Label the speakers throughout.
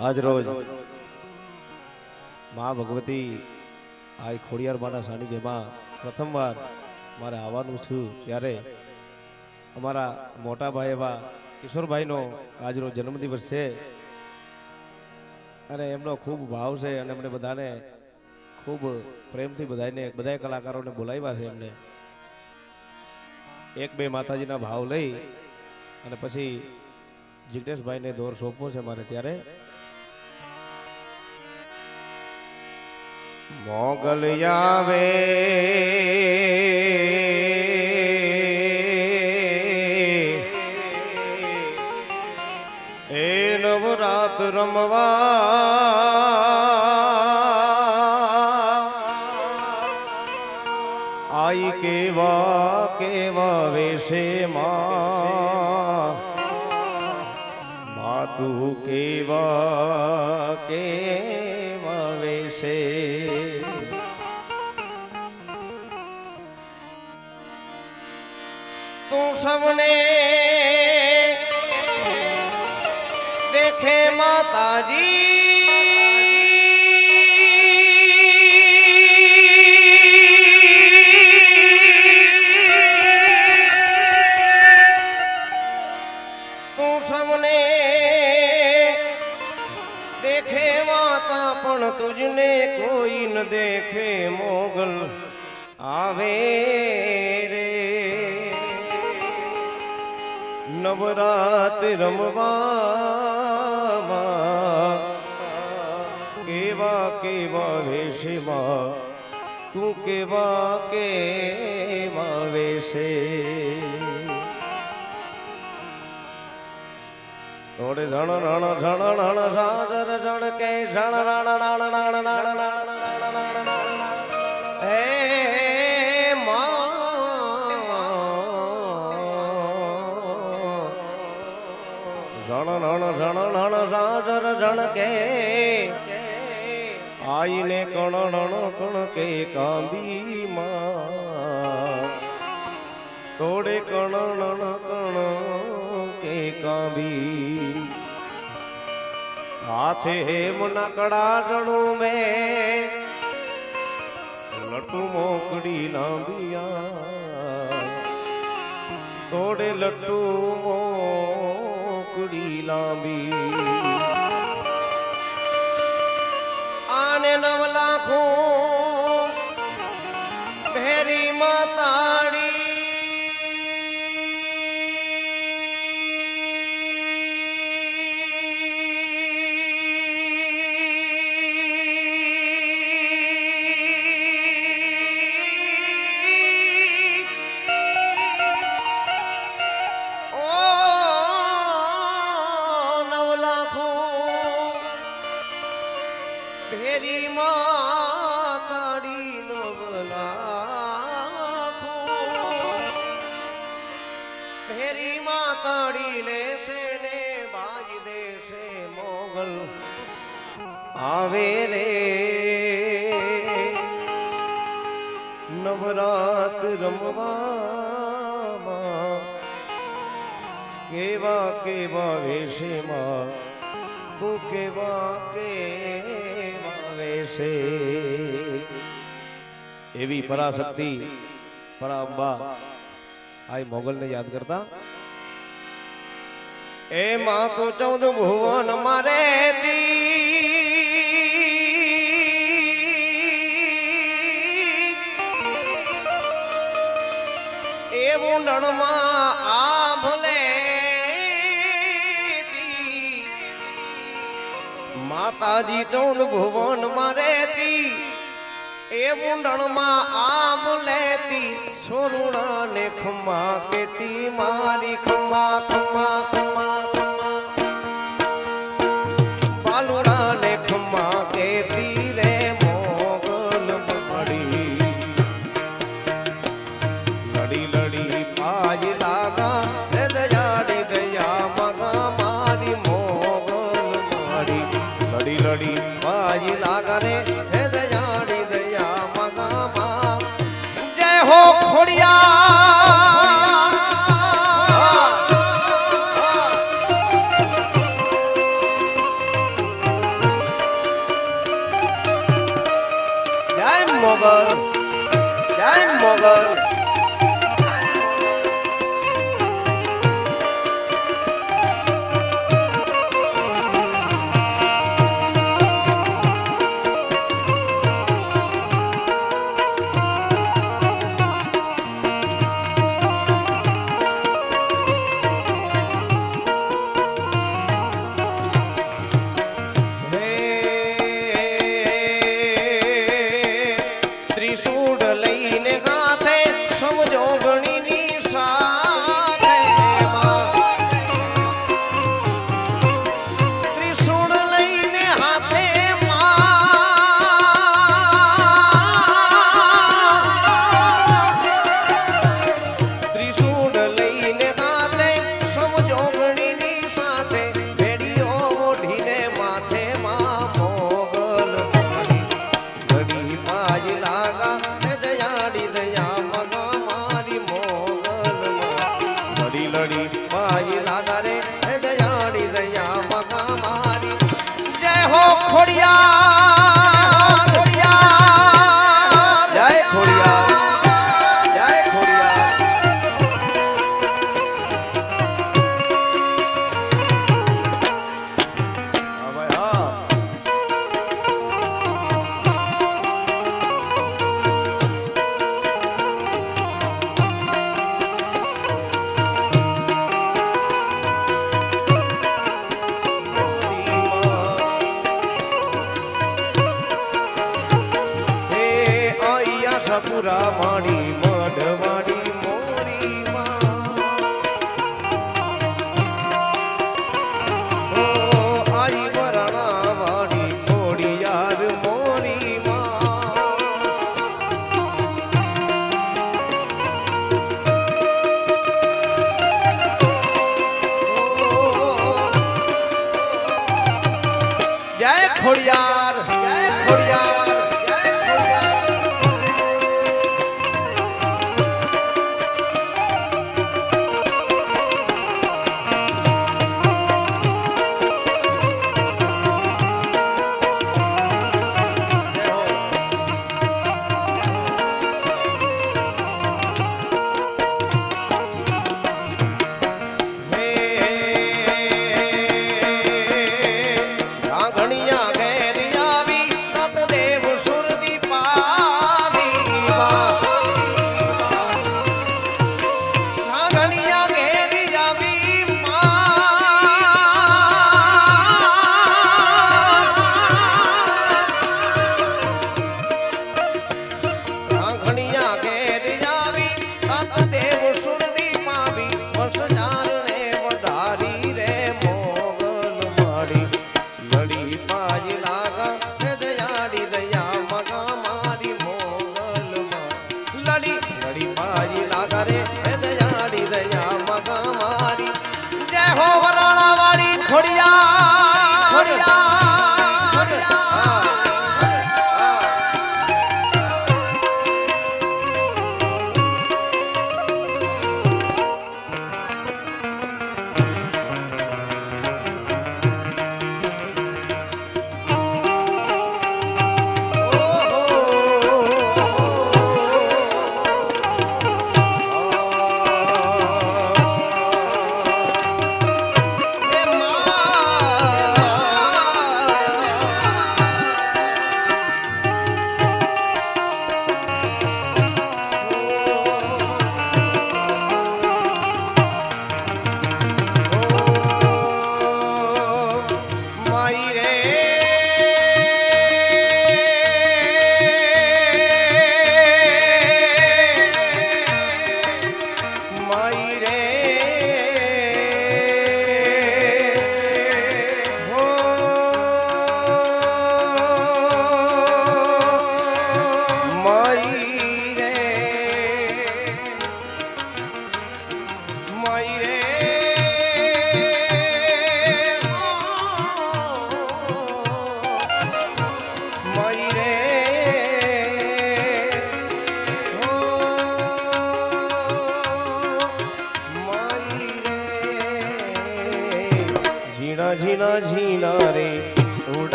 Speaker 1: આજ રોજ મા ભગવતી આ ખોડિયાર માના સાનિધ્યમાં પ્રથમવાર મારે આવવાનું છું ત્યારે અમારા મોટા ભાઈ એવા કિશોરભાઈનો આજનો જન્મદિવસ છે. અને એમનો ખૂબ ભાવ છે અને એમને બધાને ખૂબ પ્રેમથી બધાને બધા કલાકારોને બોલાવ્યા છે એમને. એક બે માતાજીના ભાવ લઈ અને પછી જિગ્નેશભાઈને દોર સોંપવો છે મારે ત્યારે. મોગલ આવે એ નવરાત રમવા. આઈ કેવા કેવા વેશે માં. કેવા કેવા
Speaker 2: জীবনে দেখে মাতাজি। তোর সামনে দেখে মাতা पण तुझने कोई न देखे मो નવરાત રમવામાં કેવા કેવા વેશમાં તું કેવા કેવા વેશે થોડે ઝણ રણ ઝણ રણ સાજર ઝણ કે ઝણ રણ રણ રણ રણ રણ સાજર ઝણ કે આઈને કણ રણ કણ કે કાંબી માં તોડે કણ રણ કણ કે કાંબી. હાથે હેમના કડા જણું મેં. લટુ મોકડી લાંબિયા. તોડે લટુ મોકડી લાંબી. માતાડી લેશે ને બાજી દેશે મોગલ આવે રે નવરાત રમવામાં કેવા કેવા વેશમાં તું કેવા કેવા વેશે
Speaker 1: એવી પરાશક્તિ પરાંબા આ મોગલને યાદ કરતા
Speaker 2: એ માં તું ચૌદ ભુવન મારે એ ઊંડણમાં આ ભલે માતાજી ચૌદ ભુવન મારે તી એ મુંડણમાં આમ લેતી સોરુણા ને ખમ્મા કેતી મારી ખમ્મા ખમ્મા ખમ્મા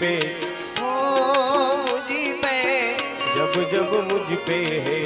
Speaker 2: पे हो मुझ पे जब जब मुझ पे है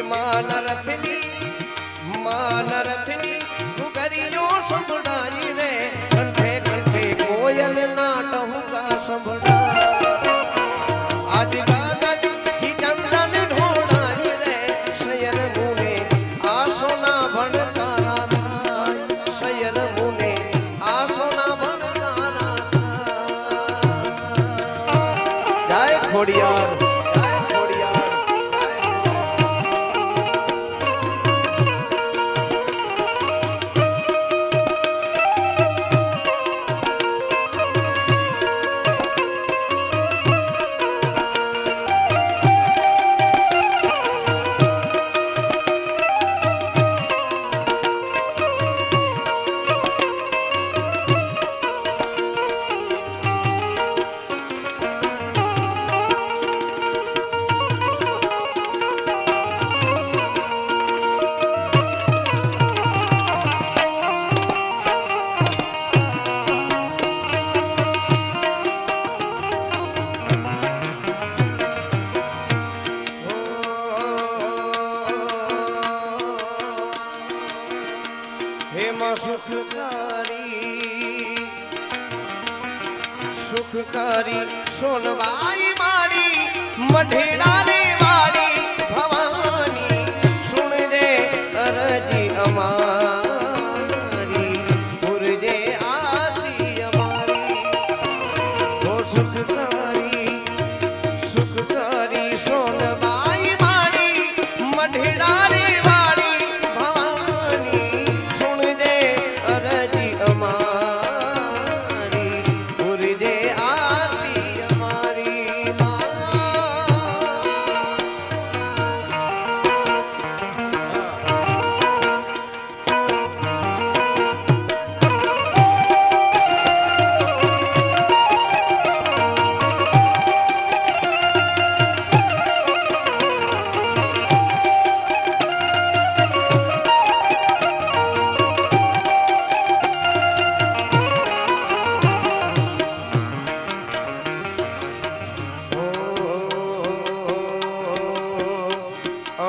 Speaker 2: એ માનરથની માનરથની હું કરીયો સંભળાય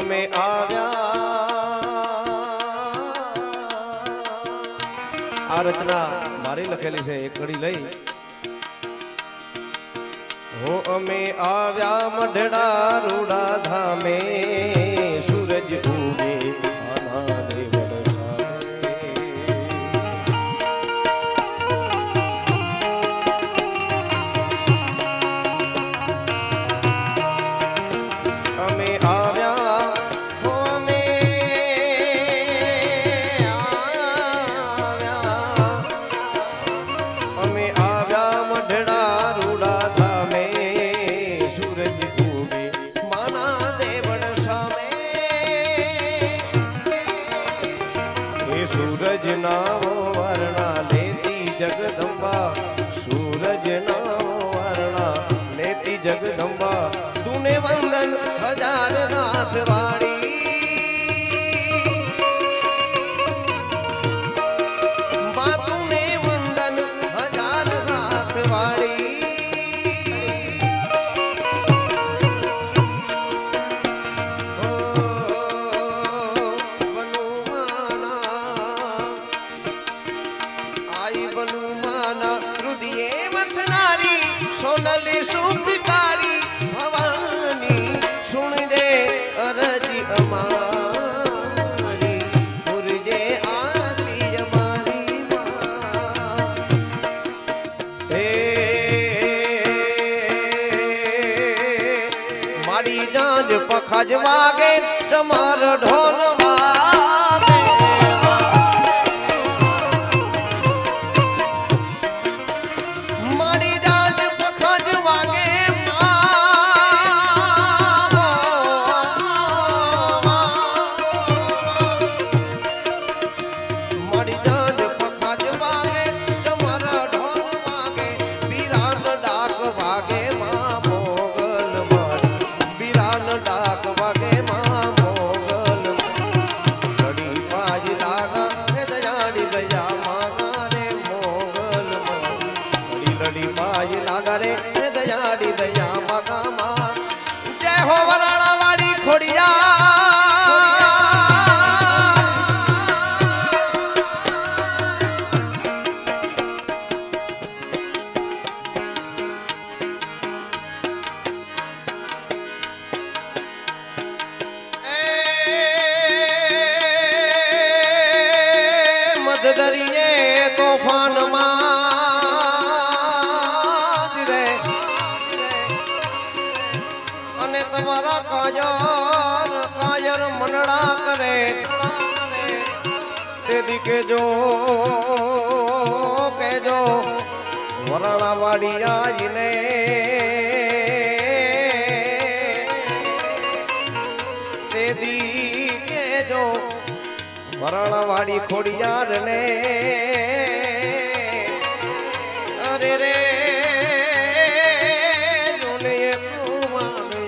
Speaker 2: અમે આવ્યા. આ રચના મારી લખેલી છે, એક ઘડી લઈ. હો, અમે આવ્યા મઢડા રૂડા ધામે, સૂરજ ઉગે. એ સૂરજ ના વર્ણા લેતી જગદંબા. મારી જાંજ પખજ વાગે સમર ઢોલ વાગે.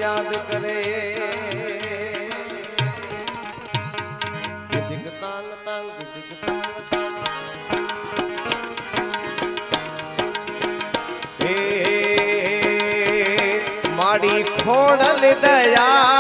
Speaker 2: યાદ કરે તાલ તાલ તાલ તાલ હે માડી ખોડલ દયા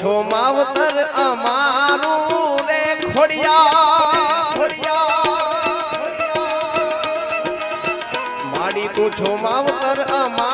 Speaker 2: છો માવતર અમારું રે ખોડિયા ખોડિયા. માડી તું છો માવતર અમારું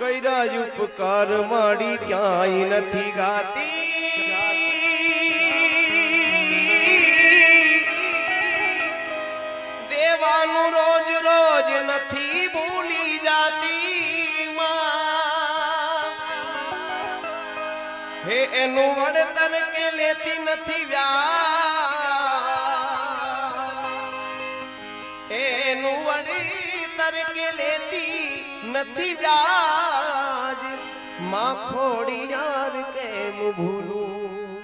Speaker 2: કૈરા ઉપકાર માડી ક્યાંય નથી ગાતી. દેવાનું રોજ રોજ નથી ભૂલી જાતી હે એનું વડતર કે લેતી નથી વ્યા એનું વડતર કે લેતી નથી વ્યાજ. માં ખોડી યાર કેમ ભૂલું?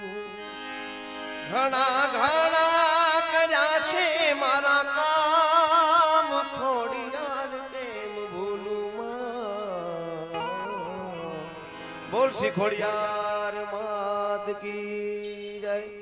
Speaker 2: ઘણા ઘણા કર્યા છે મારા કામ. ખોડી યાર કેમ ભૂલું બોલ શી માદગી